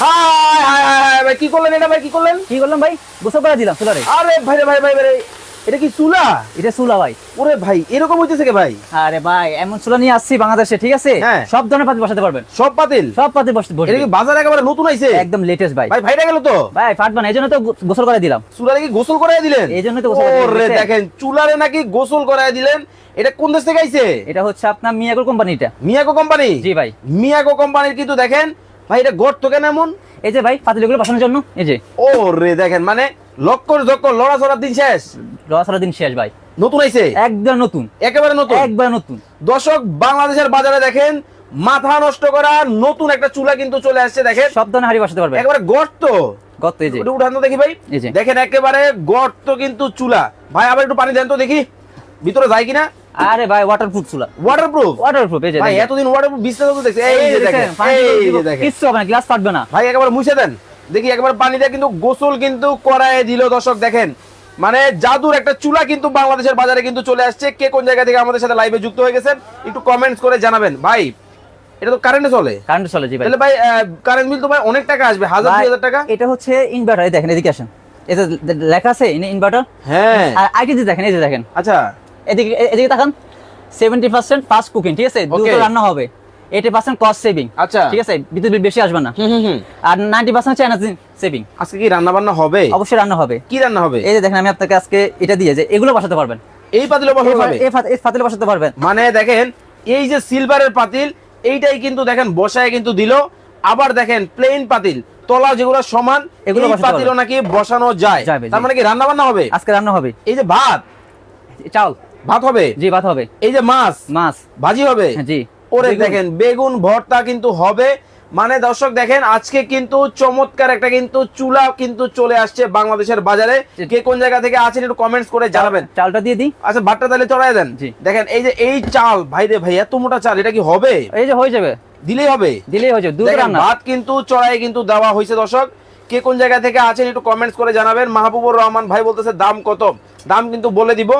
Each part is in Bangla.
ভাই কি করলেন এটা ভাই কি করলেন? কি করলাম ভাই? গোসল করে দিলাম চুলারে আরে ভাই রে ভাই ভাই ভাই এটা কি চুলা? এটা চুলা ভাই। ওরে ভাই এরকম হইতেছে কে ভাই? আরে ভাই এমন চুলা নিয়ে আসছি বাংলাদেশে ঠিক আছে? হ্যাঁ। সব ধরনের বসাতে পারবেন। সব পাতিল? সব পাতি বসতে এটা কি বাজার একেবারে নতুন আইছে? একদম লেটেস্ট ভাই। ভাই ভাইটা গেল তো? ভাই তো গোসল করে দিলাম। চুলারে কি গোসল করাই দিলেন? এই জন্যই তো গোসল ওরে। দেখেন চুলারে নাকি গোসল করাই দিলেন। এটা কোন দেশ থেকে আইছে? এটা হচ্ছে আপনার মিয়াগোর কোম্পানিটা। মিয়াকো কোম্পানি? জি ভাই। মিয়াকো কোম্পানির কিন্তু দেখেন ভাই এটা গর্ত কেন এমন? এই যে ভাই পাতিলগুলো বসানোর জন্য এই যে। ও রে দেখেন মানে লক্কর জক্কর লড়া চড়ার দিন শেষ। রসারা দিন শেষ ভাই। নতুন আইছে একদম নতুন। একেবারে নতুন? একবার নতুন। দর্শক বাংলাদেশের বাজারে দেখেন মাথা নষ্ট করা নতুন একটা চুলা কিন্তু চলে আসছে দেখেন। সব ধরনের হাড়ি বসাতে পারবে একেবারে গর্ত। গত এই যে। ওটা উঠান তো দেখি ভাই। দেখেন একেবারে গর্ত কিন্তু চুলা। ভাই আবার একটু পানি দেন তো দেখি। ভিতরে যায় কিনা? আরে ভাই ওয়াটারপ্রুফ চুলা। ওয়াটারপ্রুফ ওয়াটারপ্রুফ এই যে ভাই এতদিন ওয়াটারপ্রুফ বিস্তারিত তো দেখছি। এই যে দেখেন এই যে দেখেন। কিচ্ছু হবে না গ্লাস ফাটবে না। ভাই একবার মুছে দেন। দেখি একবার পানি দিয়ে কিন্তু গোসল কিন্তু করায় দিল দর্শক দেখেন। মানে জাদুর একটা চুলা কিন্তু বাংলাদেশের বাজারে কিন্তু চলে আসছে। কে কোন জায়গা থেকে আমাদের সাথে লাইভে যুক্ত হয়ে গেছেন একটু কমেন্টস করে জানাবেন। ভাই এটা তো কারেন্টে চলে। কারেন্ট চলে জি ভাই। তাহলে ভাই কারেন্ট বিল তো ভাই অনেক টাকা আসবে হাজার দুই হাজার টাকা। এটা হচ্ছে ইনভার্টার দেখেন এদিকে আসেন। যে লেখা আছে ইনভার্টার হ্যাঁ। আর আইটি যে দেখেন এই যে দেখেন। আচ্ছা। এদিকে এদিকে তাকান। সেভেন্টি পার্সেন্ট ফাস্ট কুকিং ঠিক আছে? দ্রুত রান্না হবে। এইটি পার্সেন্ট কস্ট সেভিং আচ্ছা। ঠিক আছে? বিদ্যুৎ বিল বেশি আসবে না। আর নাইনটি পার্সেন্ট হচ্ছে এনার্জি সেভিং আজকে কি রান্না বান্না হবে? অবশ্যই রান্না হবে। কি রান্না হবে? এই যে দেখেন আমি আপনাকে আজকে এটা দিয়ে যে এগুলো বসাতে পারবেন। এই পাতিলে বসানো যাবে এই ফাতিলে বসাতে পারবেন। মানে দেখেন এই যে সিলভারের পাতিল এইটাই কিন্তু দেখেন বসায় কিন্তু দিল। আবার দেখেন প্লেন পাতিল তলা যেগুলো সমান এগুলো বসাতে পাতিলও নাকি বসানো যায়? তার মানে কি রান্না বান্না হবে? আজকে রান্না হবে। এই যে ভাত? চাল ভাত হবে? জি ভাত হবে। এই যে মাছ? মাছ। ভাজি হবে? হ্যাঁ, জি। ওরে দেখেন বেগুন ভর্তা কিন্তু হবে। মানে দর্শক দেখেন আজকে কিন্তু চমৎকার একটা কিন্তু চুলা কিন্তু চলে আসছে বাংলাদেশের বাজারে। কে কোন জায়গা থেকে আছেন একটু কমেন্টস করে জানাবেন। চালটা দিয়ে দিই। আচ্ছা ভাতটা তাহলে চড়াই দেন। দেখেন এই যে এই চাল ভাই রে ভাই এত মোটা চাল এটা কি হবে? এই যে হয়ে যাবে। দিলেই হবে। দিলেই হয়ে যাবে ভাত কিন্তু চড়াই কিন্তু দেওয়া হয়েছে দর্শক। কে কোন জায়গা থেকে আছেন একটু কমেন্টস করে জানাবেন। মাহবুবুর রহমান ভাই বলতেছে দাম কত? দাম কিন্তু বলে দিব।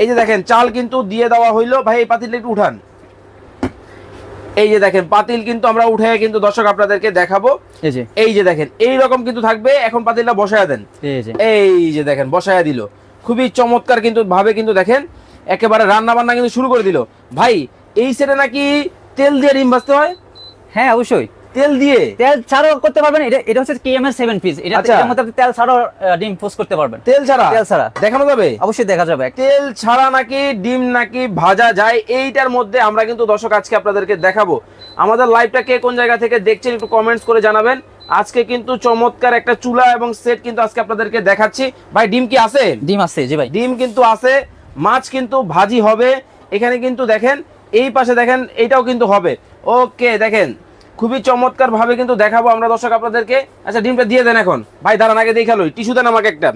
এই যে দেখেন চাল কিন্তু দিয়ে দেওয়া হইল। ভাই এই পাতিলটা একটু উঠান। এই যে দেখেন পাতিল কিন্তু আমরা উঠে কিন্তু দর্শক আপনাদেরকে দেখাবো। এই যে। এই যে দেখেন এই রকম কিন্তু থাকবে। এখন পাতিলটা বসায় দেন। এই যে। এই যে দেখেন বসায়া দিল। খুবই চমৎকার কিন্তু ভাবে কিন্তু দেখেন একেবারে রান্না বান্না কিন্তু শুরু করে দিল। ভাই এই সেটা নাকি তেল দিয়ে ডিম ভাজতে হয়? হ্যাঁ অবশ্যই। তেল দিয়ে? তেল ছাড়াও করতে পারবেন এটা এটা হচ্ছে কেএমএল সেভেন পিস এটা আচ্ছা। এটার মধ্যে আপনি তেল ছাড়াও ডিম পোস্ট করতে পারবেন। তেল ছাড়া? তেল ছাড়া। দেখানো যাবে? অবশ্যই দেখা যাবে। তেল ছাড়া নাকি ডিম নাকি ভাজা যায় এইটার মধ্যে আমরা কিন্তু দর্শক আজকে আপনাদেরকে দেখাবো। আমাদের লাইভটা কে কোন জায়গা থেকে দেখছেন একটু কমেন্টস করে জানাবেন। আজকে কিন্তু চমৎকার একটা চুলা এবং সেট কিন্তু আজকে আপনাদেরকে দেখাচ্ছি। ভাই ডিম কি আছে? ডিম আছে জি ভাই। ডিম কিন্তু আছে মাছ কিন্তু ভাজি হবে। এখানে কিন্তু দেখেন এই পাশে দেখেন এটাও কিন্তু হবে। ওকে দেখেন। খুবই চমৎকার ভাবে কিন্তু দেখাবো আমরা দর্শক আপনাদেরকে। আচ্ছা ডিমটা দিয়ে দেন এখন। ভাই দাঁড়ান আগে দেখাল টিস্যু দেন আমাকে একটা।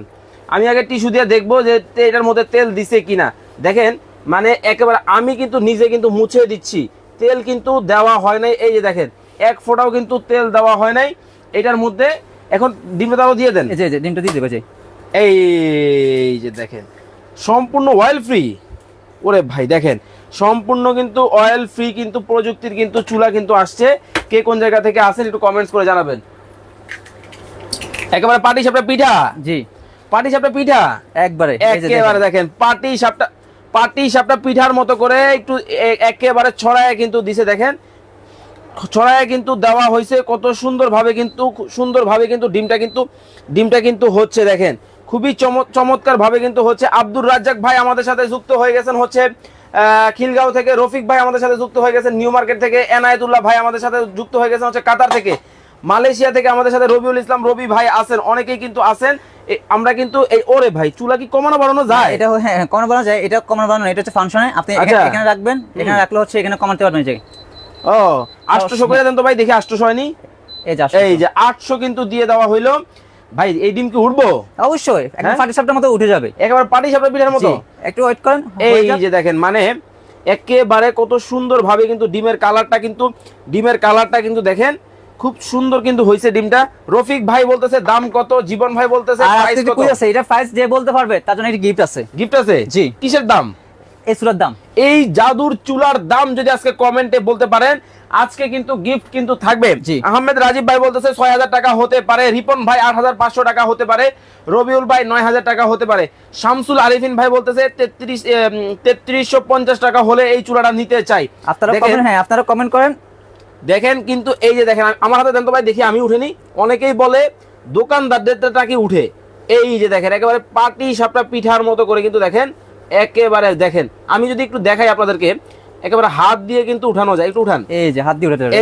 আমি আগে টিস্যু দিয়ে দেখব যে এটার মধ্যে তেল দিছে কিনা। দেখেন মানে একেবারে আমি কিন্তু নিজে কিন্তু মুছে দিচ্ছি। তেল কিন্তু দেওয়া হয় নাই। এই যে দেখেন এক ফোঁটাও কিন্তু তেল দেওয়া হয় নাই। এটার মধ্যে এখন ডিমটা তাও দিয়ে দেন। এই যে ডিমটা দিয়ে দেবে এই যে। দেখেন সম্পূর্ণ অয়েল ফ্রি ওরে ভাই দেখেন সম্পূর্ণ কিন্তু অয়েল ফ্রি কিন্তু প্রযুক্তির কিন্তু চুলা কিন্তু আসছে। কে কোন জায়গা থেকে আসেন একটু কমেন্টস করে জানাবেন। একেবারে পাটি সাপটা পিঠা? জি। পাটি সাপটা পিঠা? একবারে একেবারে দেখেন। পাটি সাপটা পাটি সাপটা পিঠার মতো করে একটু একেবারে ছড়ায় কিন্তু দিছে দেখেন। ছড়ায় কিন্তু দেওয়া হয়েছে কত সুন্দরভাবে কিন্তু সুন্দরভাবে কিন্তু ডিমটা কিন্তু ডিমটা কিন্তু হচ্ছে দেখেন। খুবই চমৎ চমৎকার ভাবে কিন্তু হচ্ছে। আব্দুর রাজ্জাক ভাই আমাদের সাথে যুক্ত হয়ে গেছেন হচ্ছে খিলগাঁও থেকে রফিক ভাই আমাদের সাথে যুক্ত হয়ে গেছেন নিউ মার্কেট থেকে এনায়েতুল্লাহ ভাই আমাদের সাথে যুক্ত হয়ে গেছেন হচ্ছে কাতার থেকে। মালয়েশিয়া থেকে আমাদের সাথে রবিউল ইসলাম রবি ভাই আছেন অনেকেই কিন্তু আছেন। আমরা কিন্তু এই ওরে ভাই চুলা কি কমানো বাড়ানো যায়? এটা হ্যাঁ হ্যাঁ, কমানো বানানো যায় এটা কমানো বানানো এটা হচ্ছে ফাংশনে আপনি এখানে- আচ্ছা। রাখবেন এখানে রাখলে হচ্ছে এখানে কমাতে পারবেন যে ও আটশো করে দেন তো ভাই দেখি আটশো হয়নি? এই যে আসলে। এই যে আটশো কিন্তু দিয়ে দেওয়া হইল। ভাই এই ডিম কি উঠবো? অবশ্যই একদম হ্যাঁ? ফাটি সাপটার মতো উঠে যাবে। একেবারে পাটি সাপটা পিঠার মতো? একটু ওয়েট করেন এই যে দেখেন মানে একেবারে কত সুন্দর ভাবে কিন্তু ডিমের কালারটা কিন্তু ডিমের কালারটা কিন্তু দেখেন খুব সুন্দর কিন্তু হয়েছে ডিমটা। রফিক ভাই বলতেছে দাম কত? জীবন ভাই বলতেছে প্রাইস কত? আছে এটা প্রাইস যে বলতে পারবে তার জন্য একটা গিফট আছে। গিফট আছে? জি। কিসের দাম? এই চুলার দাম? এই জাদুর চুলার দাম যদি আজকে কমেন্টে বলতে পারেন আজকে কিন্তু গিফট কিন্তু থাকবে। আহমেদ রাজীব ভাই বলতেছে ছয় হাজার টাকা হতে পারে রিপন ভাই আট হাজার পাঁচশো টাকা হতে পারে রবিউল ভাই নয় হাজার টাকা হতে পারে। শামসুল আরিফিন ভাই বলতেছে তেত্রিশ তেত্রিশশো পঞ্চাশ টাকা হলে এই চুলাটা নিতে চাই। আপনারা কমেন্ট হ্যাঁ আপনারা কমেন্ট করেন। দেখেন কিন্তু এই যে দেখেন আমার হাতে দেন তো ভাই দেখি আমি উঠেনি। অনেকেই বলে দোকানদারদেরটা কি উঠে? এই যে দেখেন একেবারে পাটি সাপটা পিঠার মতো করে কিন্তু দেখেন একেবারে দেখেন আমি যদি একটু দেখাই আপনাদেরকে একেবারে হাত দিয়ে কিন্তু উঠানো যায় একটু উঠান। এই যে হাত দিয়ে উঠে ধরে।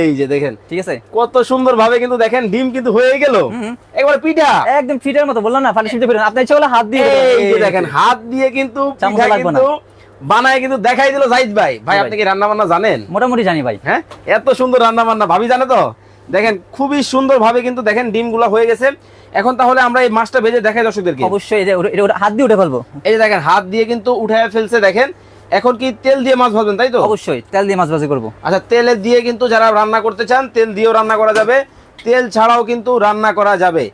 এই যে দেখেন ঠিক আছে? কত সুন্দর ভাবে কিন্তু দেখেন ডিম কিন্তু হয়ে গেল। একেবারে পিঠা। একদম ফিটের মতো বললাম না ফালি শিখতে পারেন আপনি করলে হাত দিয়ে এই যে দেখেন হাত দিয়ে কিন্তু পিঠা। কিন্তু বানায় কিন্তু দেখাই দিল জাহিদ ভাই। ভাই আপনি কি রান্না বান্না জানেন? মোটামুটি জানি ভাই। হ্যাঁ? এত সুন্দর রান্না বান্না ভাবি জানে তো? দেখেন খুবই সুন্দরভাবে কিন্তু দেখেন ডিমগুলো হয়ে গেছে। এখন তাহলে আমরা এই মাছটা ভেজে দেখাই দর্শকদেরকে। অবশ্যই এই যে এটা হাত দিয়ে উঠে ফেলব। এই যে দেখেন হাত দিয়ে কিন্তু উঠায় ফেলছে দেখেন। এখন কি তেল দিয়ে মাছ ভাজবেন তাই তো? অবশ্যই তেল দিয়ে মাছ ভাজি করব। আচ্ছা তেলে দিয়ে কিন্তু যারা রান্না করতে চান তেল দিয়েও রান্না করা যাবে। তেল ছাড়াও কিন্তু রান্না করা যাবে।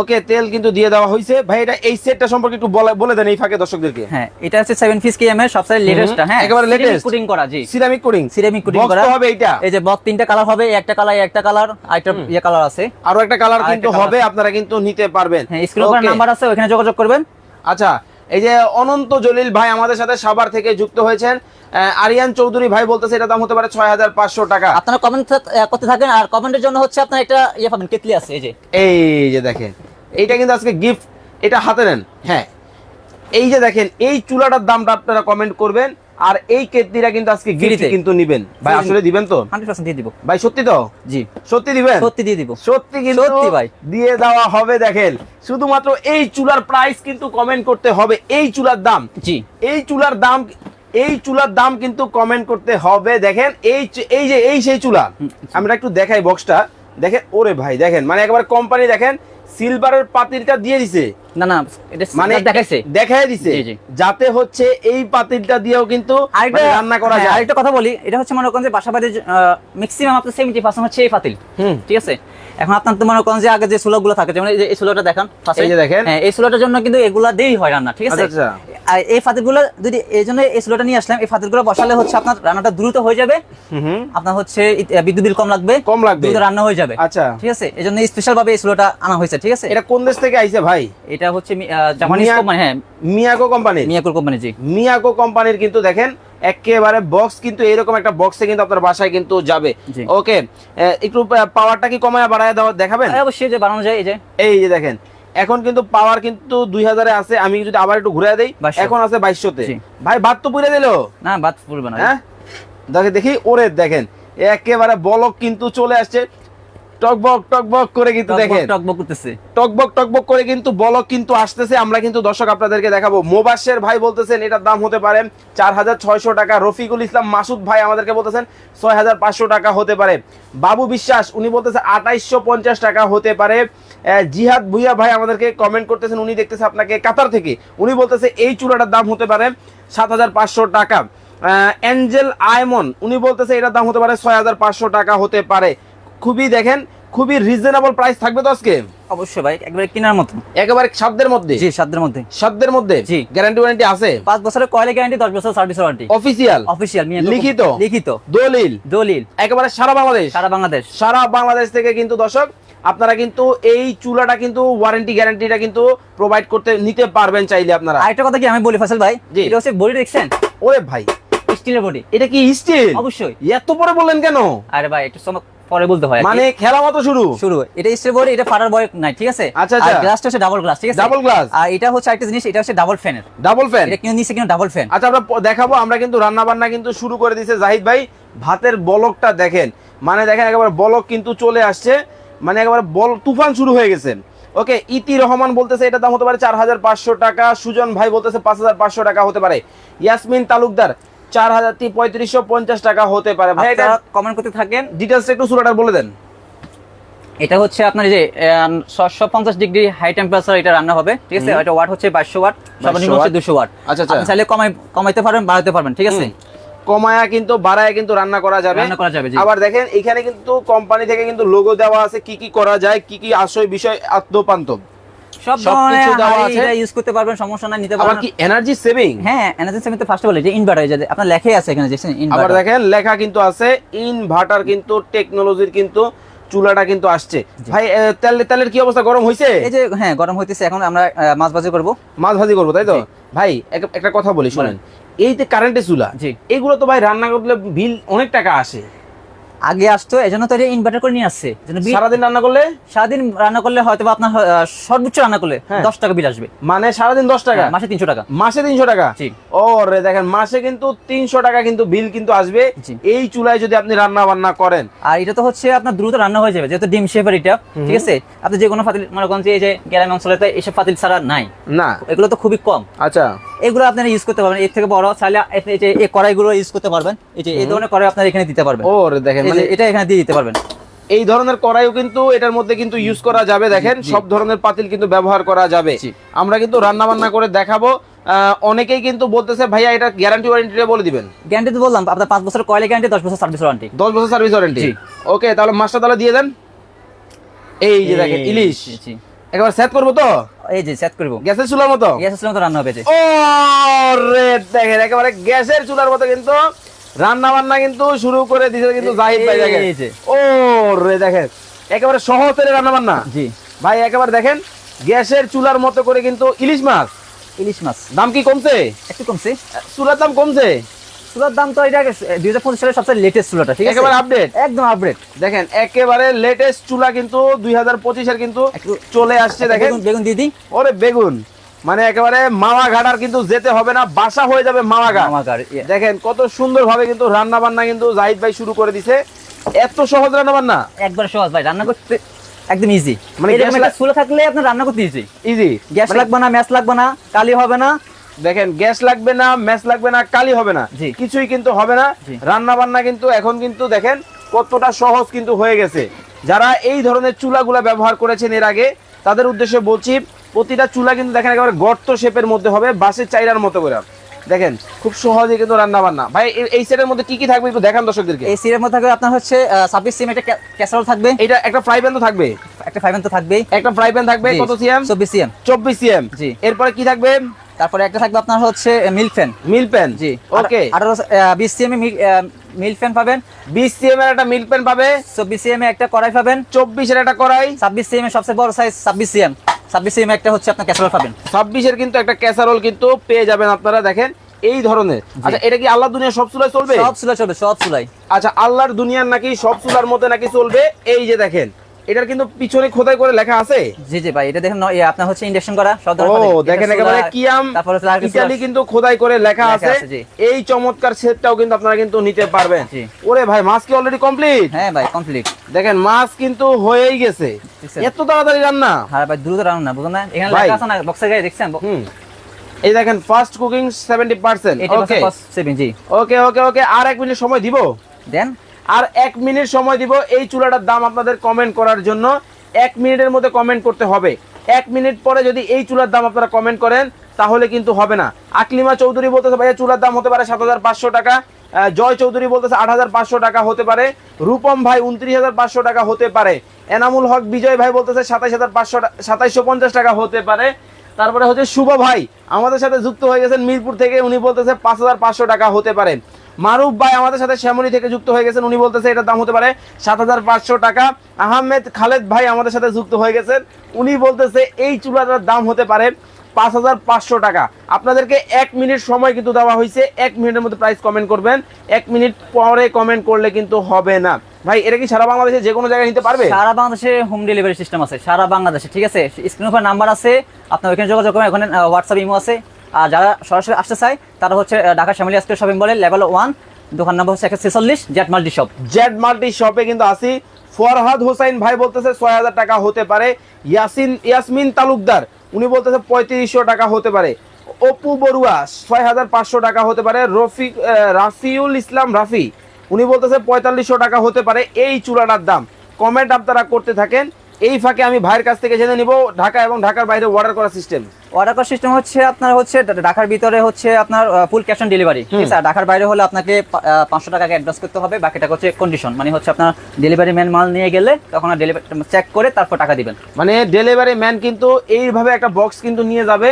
ওকে তেল কিন্তু দিয়ে দেওয়া হয়েছে ভাই এটা এই সেটটা সম্পর্কে একটু বলে বলে দেন এই ফাঁকে দর্শকদেরকে। হ্যাঁ এটা হচ্ছে সেভেন পিস কেএম এর সবচেয়ে লেটেস্টটা হ্যাঁ একেবারে latest। কুটিং করা জি। সিরামিক কোডিং সিরামিক কোটিং করা। হবে এইটা। এই যে বক তিনটা কালার হবে একটা কালার একটা কালার একটা ইয়ে কালার আছে। আরও একটা কালার কিন্তু হবে আপনারা কিন্তু নিতে পারবেন। হ্যাঁ স্ক্রিন উপর নাম্বার আছে ওখানে যোগাযোগ করবেন। আচ্ছা এই যে অনন্ত জলিল ভাই আমাদের সাথে সাভার থেকে যুক্ত হয়েছেন। আরিয়ান চৌধুরী ভাই বলতেছে এটা দাম হতে পারে ছয় হাজার পাঁচশো টাকা। আপনারা কমেন্ট করতে থাকেন আর কমেন্টের জন্য হচ্ছে আপনার একটা ইয়ে পাবেন কেতলি আছে এই যে। এই যে দেখেন। এইটা কিন্তু আজকে গিফট এটা হাতে নেন। হ্যাঁ। এই যে দেখেন এই চুলাটার দামটা আপনারা কমেন্ট করবেন আর এই কেতলিটা কিন্তু আজকে গিফট কিন্তু নিবেন। ভাই আসলে দিবেন তো? হান্ড্রেড পার্সেন্ট দিয়ে দিব। ভাই সত্যি তো? জি। সত্যি দিবেন? সত্যি দিয়ে দিব। সত্যি কিন্তু সত্যি ভাই। দিয়ে দেওয়া হবে দেখেন। শুধুমাত্র এই চুলার প্রাইস কিন্তু কমেন্ট করতে হবে এই চুলার দাম। জি। এই চুলার দাম এই চুলার দাম কিন্তু কমেন্ট করতে হবে দেখেন। এই এই যে এই সেই চুলা। আমরা একটু দেখাই বক্সটা দেখেন ওরে ভাই দেখেন। মানে একবার কোম্পানি দেখেন সিলভারের পাতিলটা দিয়ে দিছে। না না এটা মানে দেখাইছে। দেখাই দিছে। যাতে হচ্ছে এই পাতিলটা দিয়েও কিন্তু আরেকটা মানে রান্না করা হ্যাঁ, যায়। আরেকটা কথা বলি এটা হচ্ছে মনে করেন যে বাসাবাড়ির ম্যাক্সিমাম আপনার সেভেন্টি পার্সেন্ট হচ্ছে এই পাতিল। হুম। ঠিক আছে? এখন আপনার তো মনে করেন যে আগে যে সুলাগুলো থাকে যেমন এই সুলাটা দেখান এই যে দেখেন। হ্যাঁ এই সুলাটার জন্য কিন্তু এগুলা দিয়েই হয় রান্না ঠিক আছে? আচ্ছা, আচ্ছা। আর এই ফাতিলগুলো যদি এই জন্য এই সুলাটা নিয়ে আসলাম এই ফাতিলগুলো বসালে হচ্ছে আপনার রান্নাটা দ্রুত হয়ে যাবে। আপনার হচ্ছে বিদ্যুৎ বিল কম লাগবে কম লাগবে। দ্রুত রান্না হয়ে যাবে। আচ্ছা। ঠিক আছে? এই জন্য স্পেশাল ভাবে এই সুলাটা আনা হয়েছে ঠিক আছে? এটা কোন দেশ থেকে আইছে ভাই? এটা হচ্ছে জাপানিজ কোম্পানি হ্যাঁ। মিয়াকো কোম্পানি মিয়াকুর কোম্পানি জি। মিয়াকো কোম্পানির কিন্তু দেখেন একেবারে বক্স কিন্তু এরকম একটা বক্সে কিন্তু আপনার বাসায় কিন্তু যাবে। ওকে একটু পাওয়ারটা কি কমায় বাড়ায় দেওয়া দেখাবেন? হ্যাঁ, অবশ্যই যে বানানো যায় এই যে। এই যে দেখেন এখন কিন্তু পাওয়ার কিন্তু দুই হাজারে আছে আমি যদি আবার একটু ঘুরে দেই এখন আছে বাইশশোতে। ভাই ভাত তো পুড়ে দিল। না বাদ পড়বে না। হ্যাঁ? দেখে দেখি ওরে দেখেন একেবারে বলক কিন্তু চলে আসছে। টকবক টকবক করে কিন্তু দেখেন। টকবক করতেছে। টকবক টকবক করে কিন্তু বলক কিন্তু আসতেছে। আমরা কিন্তু দর্শক আপনাদেরকে দেখাবো। মোবাশের ভাই বলতেছেন এটার দাম হতে পারে চার হাজার ছয়শো টাকা। রফিকুল ইসলাম মাসুদ ভাই আমাদেরকে বলতেছেন ছয় হাজার পাঁচশো টাকা হতে পারে। বাবু বিশ্বাস উনি বলতেছে আঠাইশশো পঞ্চাশ টাকা হতে পারে। জিহাদ ভুইয়া ভাই আমাদেরকে কমেন্ট করতেছেন উনি দেখতেছে আপনাকে কাতার থেকে। উনি বলতেছে এই চূড়াটার দাম হতে পারে সাত হাজার পাঁচশো টাকা। আহ, অ্যাঞ্জেল আয়মন উনি বলতেছে এটার দাম হতে পারে ছয় হাজার পাঁচশো টাকা হতে পারে। খুবই দেখেন খুবই রিজনেবল প্রাইস থাকবে তো আজকে? অবশ্যই ভাই একবারে কেনার মতো। একেবারে সাধ্যের মধ্যে? জি সাধ্যের মধ্যে। সাধ্যের মধ্যে? জি। গ্যারান্টি ওয়ারেন্টি আছে? পাঁচ বছরের কয়লা গ্যারান্টি দশ বছর সার্ভিস ওয়ারেন্টি অফিসিয়াল অফিসিয়াল লিখিত? লিখিত। দলিল? দলিল। একেবারে সারা বাংলাদেশ? সারা বাংলাদেশ। সারা বাংলাদেশ থেকে কিন্তু দর্শক আপনারা কিন্তু এই চুলাটা কিন্তু ওয়ারেন্টি গ্যারান্টিটা কিন্তু প্রোভাইড করতে নিতে পারবেন চাইলে আপনারা। আরেকটা কথা কি আমি বলি ফসল ভাই। এটা হচ্ছে বডি দেখছেন? ওরে ভাই স্টিলের বডি এটা কি স্টিল অবশ্যই। এত পরে বললেন কেন? আরে ভাই একটু সময় পরে বলতে হয় মানে খেলা মতো শুরু? শুরু। এটা স্টিল বডি এটা ফাটার বয় নাই ঠিক আছে? আচ্ছা, আচ্ছা। গ্লাসটা হচ্ছে ডাবল গ্লাস ঠিক আছে? Double glass? আর এটা হচ্ছে একটা জিনিস এটা হচ্ছে ডাবল ফ্যানের ডাবল ফ্যান এটা কিন্তু নিচে কিন্তু ডাবল ফ্যান আচ্ছা আমরা দেখাবো আমরা কিন্তু রান্না বান্না কিন্তু শুরু করে দিয়েছে জাহিদ ভাই। ভাতের বলকটা দেখেন। মানে দেখেন একেবারে বলক কিন্তু চলে আসছে। মানে একেবারে বল তুফান শুরু হয়ে গেছে। ওকে ইতি রহমান বলতেছে এটা দাম হতে পারে চার হাজার পাঁচশো টাকা। সুজন ভাই বলতেছে পাঁচ হাজার পাঁচশো টাকা হতে পারে। ইয়াসমিন তালুকদার চার হাজার পঁয়ত্রিশশো পঞ্চাশ টাকা হতে পারে। ভাই এটা কমেন্ট করতে থাকেন। ডিটেলস একটু সুরাটা বলে দেন। এটা হচ্ছে আপনার যে ছশো পঞ্চাশ ডিগ্রি হাই টেম্পারেচার এটা রান্না হবে ঠিক আছে? এটা ওয়াট হচ্ছে বাইশশো ওয়াট সর্বনিম্ন হচ্ছে দুশো ওয়াট আচ্ছা, আচ্ছা। চাইলে কমাই কমাইতে পারবেন বাড়াতে পারবেন ঠিক আছে? কমায়া কিন্তু বাড়ায় কিন্তু রান্না করা যাবে। রান্না করা যাবে, আবার দেখেন এখানে কিন্তু কোম্পানি থেকে কিন্তু লোগো দেওয়া আছে কি কি করা যায় কি কি আশয় বিষয় আত্মপান্ত। সব সবকিছু দেওয়া আছে। ইউজ করতে পারবেন সমস্যা নাই নিতে পারবেন। কি এনার্জি সেভিং হ্যাঁ এনার্জি সেভিং তো ফার্স্ট অফ অল যে ইনভার্টার যে আপনার লেখাই আছে এখানে দেখছেন আবার দেখেন লেখা কিন্তু আছে ইনভার্টার কিন্তু টেকনোলজির কিন্তু চুলাটা কিন্তু আসছে। ভাই তেল তেলের কি অবস্থা? গরম হইছে? এই যে হ্যাঁ গরম হইতেছে এখন আমরা মাছ ভাজি করব। মাছ ভাজি করব তাই তো? ভাই একটা কথা বলি শুনেন। এই যে কারেন্টের চুলা। এগুলো তো ভাই রান্না করলে বিল অনেক টাকা আসে। আগে আসতো এজন্য তো এটা ইনভার্টার করে নিয়ে আসছে। সারাদিন রান্না করলে? সারাদিন রান্না করলে হয়তো আপনার সর্বোচ্চ রান্না করলে হ্যাঁ। দশ টাকা বিল আসবে। মানে সারাদিন দশ টাকা? হ্যাঁ, মাসে তিনশো টাকা। মাসে তিনশো টাকা? ও রে দেখেন মাসে কিন্তু তিনশো টাকা কিন্তু বিল কিন্তু আসবে। এই চুলায় যদি আপনি রান্না বান্না করেন। আর এটা তো হচ্ছে আপনার দ্রুত রান্না হয়ে যাবে যেহেতু ডিম শেপের এটা ঠিক আছে? আপনি যে কোনো ফাতিল মনে করেন যে এই যে গ্যারাম অঞ্চলে এসব ফাতিল ছাড়া নাই। না। এগুলো তো খুবই কম। আচ্ছা। এগুলো আপনারা ইউজ করতে পারবেন। এর থেকে বড় চাইলে এই যে এই কড়াইগুলো ইউজ করতে পারবেন। এই যে এই ধরনের কড়াই আপনারা এখানে দিতে পারবেন। ও দেখেন এই মানে এটা এখানে দিয়ে দিতে পারবেন। এই ধরনের কড়াইও কিন্তু এটার মধ্যে কিন্তু ইউজ করা যাবে দেখেন সব ধরনের পাতিল কিন্তু ব্যবহার করা যাবে। আমরা কিন্তু রান্না বান্না করে দেখাবো। অনেকেই কিন্তু বলতেছে ভাইয়া এটা গ্যারান্টি ওয়ারেন্টিটা বলে দিবেন। গ্যারান্টি তো বললাম আপনার পাঁচ বছর কয়েলে গ্যারান্টি দশ বছর সার্ভিস ওয়ারেন্টি দশ বছর সার্ভিস ওয়ারেন্টি ওকে তাহলে মাছটা তাহলে দিয়ে দেন। এই যে দেখেন ইলিশ। একবার সেট করব তো? এই যে সেট করব। গ্যাসের চুলার মতো? গ্যাস আসলে তো রান্না হবে যে। ও রে দেখেন একেবারে গ্যাসের চুলার মতো কিন্তু রান্না বান্না কিন্তু শুরু করে দিয়েছে কিন্তু জাহিদ ভাই দেখেন। ও রে দেখেন একেবারে সহজ তেলে রান্না বান্না জি। ভাই একেবারে দেখেন গ্যাসের চুলার মতো করে কিন্তু ইলিশ মাছ। ইলিশ মাছ। দাম কি কমছে? একটু কমছে। চুলার দাম কমছে? চুলার দাম তো এটা দুই হাজার পঁচিশ সালের সবচেয়ে লেটেস্ট চুলাটা ঠিক আছে? একেবারে আপডেট একদম আপডেট দেখেন একেবারে লেটেস্ট চুলা কিন্তু দুই হাজার পঁচিশের কিন্তু চলে আসছে দেখেন। বেগুন দিদি ওরে বেগুন। মানে একেবারে মামা ঘাটার কিন্তু যেতে হবে না বাসা হয়ে যাবে মামা ঘাট আমার গাড়ি ইয়ে। দেখেন কত সুন্দর ভাবে কিন্তু রান্না বান্না কিন্তু জাহিদ ভাই শুরু করে দিছে। এত সহজ রান্না বান্না একবার সহজ ভাই রান্না করতে একদম ইজি মানে মানে লাগ- থাকলে আপনার রান্না করতে ইজি ইজি গ্যাস লাগবে না ম্যাচ লাগবে না কালি হবে না। দেখেন গ্যাস লাগবে না ম্যাচ লাগবে না কালি হবে না। কিছুই কিন্তু হবে না। রান্না বান্না কিন্তু এখন কিন্তু দেখেন কতটা সহজ কিন্তু হয়ে গেছে। যারা এই ধরনের চুলাগুলা ব্যবহার করেছেন এর আগে তাদের উদ্দেশ্যে বলছি প্রতিটা চুলা কিন্তু দেখেন একেবারে গর্ত শেপের মধ্যে হবে বাসের চাইরার মতো করে। দেখেন খুব সহজে কিন্তু রান্না বান্না ভাই এই- সেটের মধ্যে কি কি থাকবে একটু দেখান দর্শকদেরকে? এই সিরের মধ্যে থাকবে আপনার হচ্ছে ছাব্বিশ সিএম একটা ক্যাসারোল থাকবে। এটা একটা ফ্রাই প্যান তো থাকবে? একটা ফাইভ তো থাকবেই। একটা ফ্রাই প্যান থাকবে কত সিএম চব্বিশ সিএম চব্বিশ সিএম জি। এরপরে কি থাকবে? তারপরে একটা থাকবে আপনার হচ্ছে মিল্ক ফ্যান মিল প্যান জি। ওকে আঠারো বিশ সিএম মিল্ক ফ্যান পাবেন। বিশ সিএম এর একটা মিল প্যান পাবে? চব্বিশ সিএম একটা কড়াই পাবেন। চব্বিশের একটা কড়াই? ছাব্বিশ সিএম সবচেয়ে বড় সাইজ ছাব্বিশ সিএম ছাব্বিশ এম একটা হচ্ছে আপনার ক্যাসারোল পাবেন। ছাব্বিশের কিন্তু একটা ক্যাসারোল কিন্তু পেয়ে যাবেন আপনারা দেখেন এই ধরনের। আচ্ছা এটা কি আল্লাহ দুনিয়া সব চুলায় চলবে? সব চুলায় চলবে সব চুলায়। আচ্ছা আল্লাহর দুনিয়ার নাকি সব চুলার মধ্যে নাকি চলবে? এই যে দেখেন এটার কিন্তু পিছনে খোদাই করে লেখা আছে? জি জি ভাই এটা দেখেন আপনার হচ্ছে ইন্ডাকশন করা সব ও ধরনের পাবেন। দেখেন একেবারে কিয়াম তারপর ইতালি কিন্তু খোদাই করে লেখা আছে। এই চমৎকার সেটটাও কিন্তু আপনারা কিন্তু নিতে পারবেন। ওরে ভাই মাছ কি অলরেডি কমপ্লিট হ্যাঁ ভাই কমপ্লিট দেখেন মাছ কিন্তু হয়েই গেছে। এত তাড়াতাড়ি রান্না? হ্যাঁ ভাই দ্রুত রান্না বুঝুন না? এখানে লেখা আছে না বক্সের গায়ে দেখছেন? এই দেখেন ফার্স্ট কুকিং সেভেন্টি পার্সেন্ট এটা ওকে সেভেন জি। ওকে ওকে ওকে আর এক মিনিট সময় দিব? দেন। আর এক মিনিট সময় দিব এই চুলাটার দাম আপনাদের কমেন্ট করার জন্য। এক মিনিটের মধ্যে কমেন্ট করতে হবে। এক মিনিট পরে যদি এই চুলার দাম আপনারা কমেন্ট করেন, তাহলে কিন্তু হবে না। আকলিমা চৌধুরী বলতেছে, ভাইয়া, চুলার দাম হতে পারে সাত হাজার পাঁচশো টাকা। জয় চৌধুরী বলতেছে, আট হাজার পাঁচশো টাকা হতে পারে। রূপম ভাই, উনত্রিশ হাজার পাঁচশো টাকা হতে পারে। এনামুল হক, বিজয় ভাই বলতেছে, সাতাইশ হাজার পাঁচশো সাতাইশশো পঞ্চাশ টাকা হতে পারে। তারপরে হচ্ছে শুভ ভাই, আমাদের সাথে যুক্ত হয়ে গেছেন মিরপুর থেকে। উনি বলতেছে, পাঁচ হাজার পাঁচশো টাকা হতে পারে। মারুফ ভাই আমাদের সাথে শ্যামলী থেকে যুক্ত হয়ে গেছেন। উনি বলতেছে এটার দাম হতে পারে সাত হাজার পাঁচশো টাকা। আহমেদ খালেদ ভাই আমাদের সাথে যুক্ত হয়ে গেছেন। উনি বলতেছে এই চুলাটার দাম হতে পারে পাঁচ হাজার পাঁচশো টাকা। আপনাদেরকে এক মিনিট সময় কিন্তু দেওয়া হয়েছে। এক মিনিটের মধ্যে প্রাইস কমেন্ট করবেন। এক মিনিট পরে কমেন্ট করলে কিন্তু হবে না। ভাই, এটা কি সারা বাংলাদেশে যে কোনো জায়গায় নিতে পারবে? সারা বাংলাদেশে হোম ডেলিভারি সিস্টেম আছে। সারা বাংলাদেশে, ঠিক আছে? স্ক্রিন উপর নাম্বার আছে। আপনার ওখানে যোগাযোগ করবেন ওখানে হোয়াটসঅ্যাপ ইমো আছে। আর যারা সরাসরি আসতে চায়, তারা হচ্ছে ঢাকা শ্যামলী আজকে শপিং বলে লেভেল ওয়ান দোকান নম্বর হচ্ছে একশো ছেচল্লিশ Z multi shop. Z multi শপে কিন্তু আসি ফরহাদ হোসাইন ভাই বলতেছে ছয় হাজার টাকা হতে পারে। ইয়াসিন, ইয়াসমিন তালুকদার, উনি বলতেছে পঁয়ত্রিশশো টাকা হতে পারে। অপু বড়ুয়া, ছয় হাজার পাঁচশো টাকা হতে পারে। রফিক রাফিউল ইসলাম রাফি, উনি বলতেছে পঁয়তাল্লিশশো টাকা হতে পারে। এই চূড়াটার দাম। কমেন্ট আপনারা করতে থাকেন। এই ফাঁকে আমি ভাইয়ের কাছ থেকে জেনে নিব ঢাকা এবং ঢাকার বাইরে অর্ডার করার সিস্টেম অর্ডার করার সিস্টেম হচ্ছে আপনার হচ্ছে ঢাকার ভিতরে হচ্ছে আপনার ফুল ক্যাশ অন ডেলিভারি ঠিক আছে? ঢাকার বাইরে হলে আপনাকে পাঁচশো টাকা অ্যাডভান্স করতে হবে বাকি টাকা হচ্ছে কন্ডিশন মানে হচ্ছে আপনার ডেলিভারি ম্যান মাল নিয়ে গেলে তখন ডেলিভারি চেক করে তারপর টাকা দিবেন। মানে ডেলিভারি ম্যান কিন্তু এইভাবে একটা বক্স কিন্তু নিয়ে যাবে।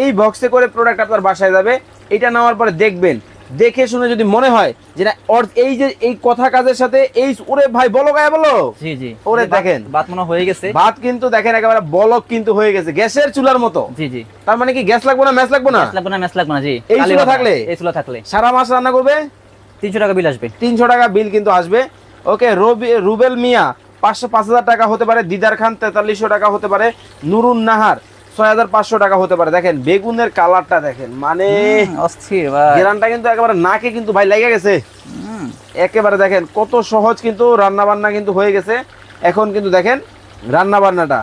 এই বক্সে করে প্রোডাক্ট আপনার বাসায় যাবে। এটা নেওয়ার পরে দেখবেন দেখে শুনে যদি মনে হয় যে না এই যে এই কথা কাজের সাথে এই ওরে ভাই বলো গায়ে বলো জি জি। ওরে দেখেন। বাত মনে হয়ে গেছে। ভাত কিন্তু দেখেন একেবারে বলক কিন্তু হয়ে গেছে গ্যাসের চুলার মতো। জি জি। তার মানে কি গ্যাস লাগবে না ম্যাচ লাগবে না? লাগবে না ম্যাচ লাগবে না জি। এই চুলা থাকলে? এই চুলা থাকলে। সারা মাস রান্না করবে? তিনশো টাকা বিল আসবে। তিনশো টাকা বিল কিন্তু আসবে। ওকে রবি- রুবেল মিয়া পাঁচশো পাঁচ হাজার টাকা হতে পারে দিদার খান তেতাল্লিশশো টাকা হতে পারে নুরুন নাহার। ছয় হাজার পাঁচশো টাকা হতে পারে। দেখেন বেগুনের কালারটা দেখেন মানে অস্থির ভাই। গেরানটা কিন্তু একেবারে নাকে কিন্তু ভাই লেগে গেছে। একেবারে দেখেন কত সহজ কিন্তু রান্না বান্না কিন্তু হয়ে গেছে। এখন কিন্তু দেখেন রান্না বান্নাটা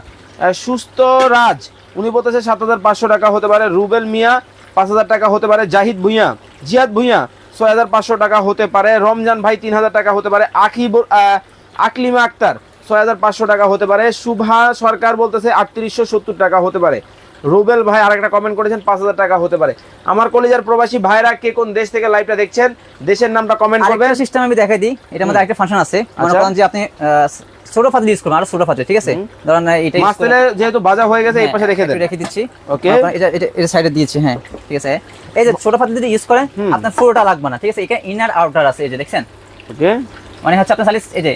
সুস্থ রাজ উনি বলতেছে সাত হাজার পাঁচশো টাকা হতে পারে রুবেল মিয়া পাঁচ হাজার টাকা হতে পারে জাহিদ ভুঁইয়া জিয়াদ ভুঁইয়া ছয় হাজার পাঁচশো টাকা হতে পারে রমজান ভাই তিন হাজার টাকা হতে পারে আখি ব- আহ, আকলিমা আক্তার ছয় হাজার পাঁচশো টাকা হতে পারে। শুভা সরকার বলতেছে আটত্রিশশো সত্তর টাকা হতে পারে। রুবেল ভাই আরেকটা কমেন্ট করেছেন পাঁচ হাজার টাকা হতে পারে। আমার কলেজের প্রবাসী ভাইরা কে কোন দেশ থেকে লাইভটা দেখছেন দেশের নামটা কমেন্ট করবেন। সিস্টেম আমি দেখাই দিই। এটার মধ্যে একটা ফাংশন আছে। মনে আচ্ছা। করেন যে আপনি ছোট ইউজ করবেন আর ছোট ঠিক আছে? ধরেন এটা যেহেতু ভাজা হয়ে গেছে এই হ্যাঁ, পাশে রেখে দেন। রেখে দিচ্ছি. আপনার এটা এটা এটা সাইডে দিয়েছি হ্যাঁ ঠিক আছে? এই যে ছোট ফাজল যদি ইউজ করেন আপনার পুরোটা লাগবে না ঠিক আছে? এখানে ইনার আউটার আছে এই যে দেখছেন? ওকে। মানে হচ্ছে আপনার চাইলে এই যে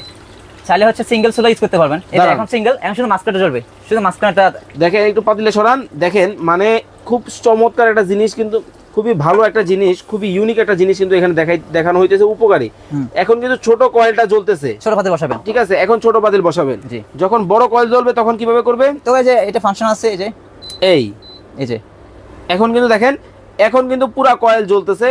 চাইলে হচ্ছে সিঙ্গেল সোলা ইউজ করতে পারবেন। দাঁড়ান। এখন সিঙ্গেল এখন শুধু মাস্কাটা জ্বলবে শুধু মাস্কাটা দেখেন একটু পাতিলে সরান। দেখেন মানে খুব চমৎকার একটা জিনিস কিন্তু খুবই ভালো একটা জিনিস খুবই ইউনিক একটা জিনিস কিন্তু এখানে দেখাই দেখানো হইতেছে উপকারী। এখন কিন্তু ছোট কয়েলটা জ্বলতেছে। ছোট ফাজল বসাবেন। ঠিক আছে এখন ছোট পাতিল বসাবেন। যখন বড় কয়েল জ্বলবে তখন কীভাবে করবে? তো এই যে এটা ফাংশন আছে এই যে। এই। এই যে। এখন কিন্তু দেখেন এখন কিন্তু পুরা কয়েল জ্বলতেছে।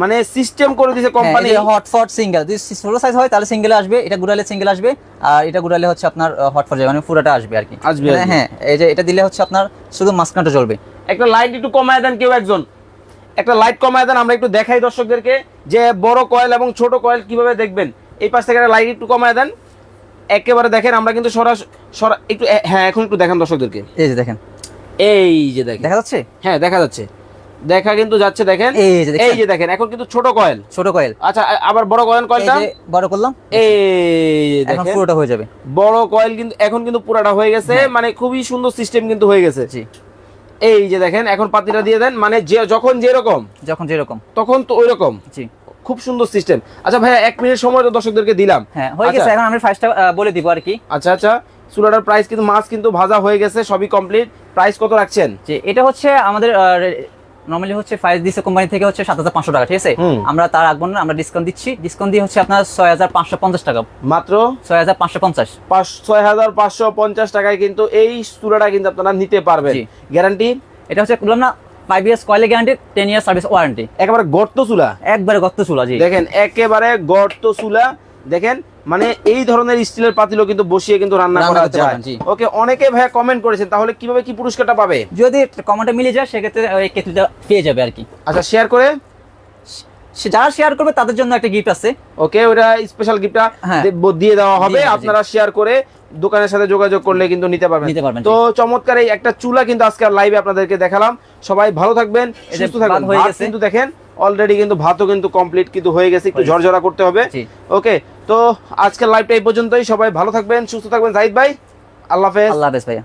মানে সিস্টেম করে দিয়েছে কোম্পানি হট ফট সিঙ্গেল যদি ছোট সাইজ হয় তাহলে সিঙ্গেল আসবে। এটা গুড়ালে সিঙ্গেল আসবে। আর এটা গুড়ালে হচ্ছে আপনার হট ফট যাবে। মানে পুরোটা আসবে আর কি। আসবে, মানে হ্যাঁ এই যে এটা দিলে হচ্ছে আপনার শুধু মাঝখানটা চলবে একটা লাইট একটু কমায় দেন কেউ একজন। একটা লাইট কমায় দেন আমরা একটু দেখাই দর্শকদেরকে যে বড় কয়েল এবং ছোট কয়েল কীভাবে দেখবেন। এই পাশ থেকে একটা লাইট একটু কমায় দেন। একেবারে দেখেন আমরা কিন্তু সরাসরি সরা একটু হ্যাঁ এখন একটু দেখান দর্শকদেরকে। এই যে দেখেন। এই যে দেখেন। দেখা যাচ্ছে? হ্যাঁ দেখা যাচ্ছে। দেখা কিন্তু যাচ্ছে দেখেন। এই যে দেখেন। এখন কিন্তু ছোট কয়েল। ছোট কয়েল। আচ্ছা আবার বড় কয়েল কয়েলটা বড় করলাম। এই এখন দেখেন। পুরোটা হয়ে যাবে। বড় কয়েল কিন্তু এখন কিন্তু পুরাটা হয়ে গেছে। মানে খুবই সুন্দর সিস্টেম কিন্তু হয়ে গেছে। জি। এই যে দেখেন এখন পাতিটা দিয়ে দেন। মানে যে যখন যেরকম যখন যেরকম। তখন তো ওই রকম জি। খুব সুন্দর সিস্টেম আচ্ছা ভাইয়া এক মিনিট সময় তো দর্শকদেরকে দিলাম। হ্যাঁ হয়ে গেছে। আচ্ছা, এখন আমি প্রাইসটা বলে দিব আর কি। আচ্ছা আচ্ছা। চুলাটার প্রাইস কিন্তু মাছ কিন্তু ভাজা হয়ে গেছে সবই কমপ্লিট প্রাইস কত রাখছেন? যে এটা হচ্ছে আমাদের নর্মালি হচ্ছে ফাইভ দিছে কোম্পানি থেকে হচ্ছে সাত হাজার পাঁচশো টাকা ঠিক আছে? আমরা তার রাখব না আমরা ডিসকাউন্ট দিচ্ছি। ডিসকাউন্ট দিয়ে হচ্ছে আপনার ছয় হাজার পাঁচশো পঞ্চাশ টাকা। মাত্র? ছয় হাজার পাঁচশো পঞ্চাশ। ছয় হাজার পাঁচশো পঞ্চাশ টাকায় কিন্তু এই চুলাটা কিন্তু আপনারা নিতে পারবেন। গ্যারান্টি এটা হচ্ছে বললাম না ফাইভ ইয়ার্স কয়েলে guarantee ten years service warranty একেবারে গর্ত চুলা। একবারে গত্ত চুলা জি। দেখেন একেবারে গর্ত চুলা। দেখেন মানে এই ধরনের স্টিলের পাতিলও কিন্তু বসিয়ে কিন্তু রান্না করা যায় ওকে অনেকে ভাইয়া কমেন্ট করেছেন তাহলে কীভাবে কি পুরস্কারটা পাবে? যদি কমেন্টে মিলে যায় সেক্ষেত্রে ওই কেতুটা পেয়ে যাবে আর কি। আচ্ছা শেয়ার করে? যারা শেয়ার করবে তাদের জন্য একটা গিফট আছে। ওকে ওটা স্পেশাল গিফটটা। দিয়ে দেওয়া হবে। আপনারা শেয়ার করে দোকানের সাথে যোগাযোগ করলে কিন্তু নিতে পারবেন। নিতে পারবেন, তো চমৎকার এই একটা চুলা কিন্তু আজকে লাইভে আপনাদেরকে দেখালাম। সবাই ভালো থাকবেন সুস্থ থাকবেন। কিন্তু দেখেন অলরেডি কিন্তু ভাতও কিন্তু কমপ্লিট কিন্তু হয়ে গেছে একটু ঝরঝরা করতে হবে। ওকে তো আজকের লাইভটা এই পর্যন্তই। সবাই ভালো থাকবেন সুস্থ থাকবেন। জাহিদ ভাই আল্লাহ হাফেজ। আল্লাহ হাফেজ ভাইয়া।